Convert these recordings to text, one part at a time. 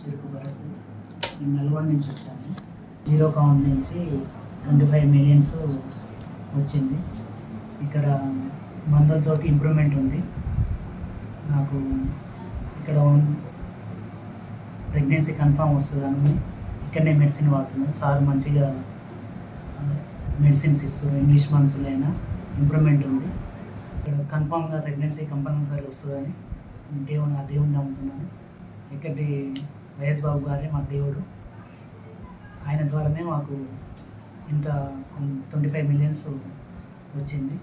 చెరుకు వరకు నేను నల్గొండ నుంచి వచ్చాను. జీరో కౌంట్ నుంచి ట్వంటీ ఫైవ్ మిలియన్స్ వచ్చింది. ఇక్కడ మందులతోటి ఇంప్రూవ్మెంట్ ఉంది. నాకు ఇక్కడ ప్రెగ్నెన్సీ కన్ఫామ్ వస్తుందని ఇక్కడనే మెడిసిన్ వాడుతున్నాను సార్ మంచిగా మెడిసిన్స్ ఇస్తూ ఇంగ్లీష్ మంత్స్లైనా ఇంప్రూవ్మెంట్ ఉంది. ఇక్కడ కన్ఫామ్గా ప్రెగ్నెన్సీ కంపల్సరీ వస్తుందని దేవుని ఆ దేవుని నమ్ముతున్నాను. ఇక్కడి వైఎస్ బాబు గారే మా దేవుడు. ఆయన ద్వారానే మాకు ఇంత ట్వంటీ ఫైవ్ మిలియన్స్ వచ్చింది.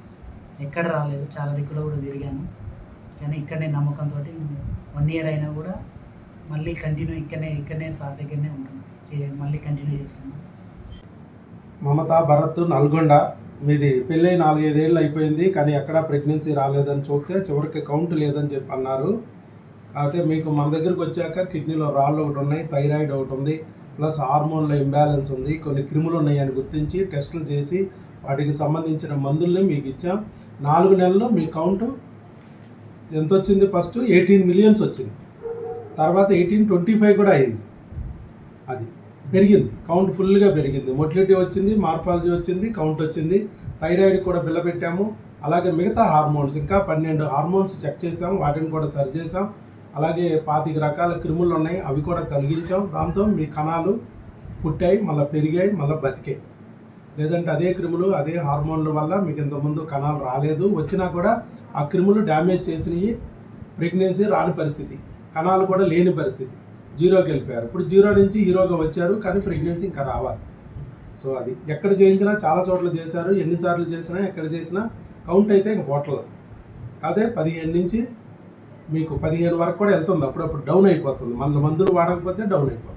ఎక్కడ రాలేదు చాలా దిక్కులో కూడా తిరిగాను. కానీ ఇక్కడనే నమ్మకంతో వన్ ఇయర్ అయినా కూడా మళ్ళీ కంటిన్యూ ఇక్కడనే ఇక్కడనే సార్ దగ్గరనే ఉంటుంది మళ్ళీ కంటిన్యూ చేస్తున్నాను మమత భరత్ నల్గొండ మీది పెళ్ళై నాలుగైదేళ్ళు అయిపోయింది కానీ ఎక్కడా ప్రెగ్నెన్సీ రాలేదని చూస్తే చివరికి కౌంట్ లేదని చెప్పి అన్నారు అయితే మీకు మన దగ్గరికి వచ్చాక కిడ్నీలో రాళ్ళు ఒకటి ఉన్నాయి థైరాయిడ్ ఒకటి ఉంది ప్లస్ హార్మోన్ల ఇంబ్యాలెన్స్ ఉంది కొన్ని క్రిములు ఉన్నాయని గుర్తించి టెస్టులు చేసి వాటికి సంబంధించిన మందుల్ని మీకు ఇచ్చాం. నాలుగు నెలల్లో మీ కౌంటు ఎంత వచ్చింది ఫస్ట్? ఎయిటీన్ మిలియన్స్ వచ్చింది. తర్వాత ఎయిటీన్ ట్వంటీ ఫైవ్ కూడా అయింది. అది పెరిగింది. కౌంట్ ఫుల్గా పెరిగింది. మొటిలిటీ వచ్చింది మార్ఫాలజీ వచ్చింది కౌంట్ వచ్చింది. థైరాయిడ్ కూడా బిల్ల పెట్టాము అలాగే మిగతా హార్మోన్స్ ఇంకా పన్నెండు హార్మోన్స్ చెక్ చేసాం. వాటిని కూడా సరి చేసాం. అలాగే పాతిక రకాల క్రిములు ఉన్నాయి. అవి కూడా తొలగించాం. దాంతో మీ కణాలు పుట్టాయి మళ్ళీ పెరిగాయి మళ్ళీ బతికాయి. లేదంటే అదే క్రిములు అదే హార్మోన్ల వల్ల మీకు ఇంతకుముందు కణాలు రాలేదు. వచ్చినా కూడా ఆ క్రిములు డ్యామేజ్ చేసినవి ప్రెగ్నెన్సీ రాని పరిస్థితి. కణాలు కూడా లేని పరిస్థితి. జీరోకి వెళ్ళిపోయారు. ఇప్పుడు జీరో నుంచి హీరోగా వచ్చారు కానీ ప్రెగ్నెన్సీ ఇంకా రావాలి. సో అది ఎక్కడ చేయించినా చాలా చోట్ల చేశారు. ఎన్నిసార్లు చేసినా ఎక్కడ చేసినా కౌంట్ అయితే ఇంక హోటల్ అదే పదిహేను నుంచి మీకు పదిహేను వరకు కూడా వెళ్తుంది. అప్పుడప్పుడు డౌన్ అయిపోతుంది. మళ్ళీ మందులు వాడకపోతే డౌన్ అయిపోతుంది.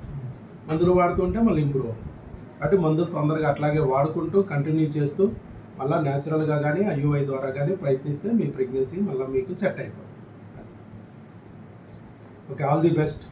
మందులు వాడుతుంటే మళ్ళీ ఇంప్రూవ్ అవుతుంది. కాబట్టి మందులు తొందరగా అట్లాగే వాడుకుంటూ కంటిన్యూ చేస్తూ మళ్ళీ న్యాచురల్గా కానీ ఐయుఐ ద్వారా కానీ ప్రయత్నిస్తే మీ ప్రెగ్నెన్సీ మళ్ళీ మీకు సెట్ అయిపోతుంది. Okay all the best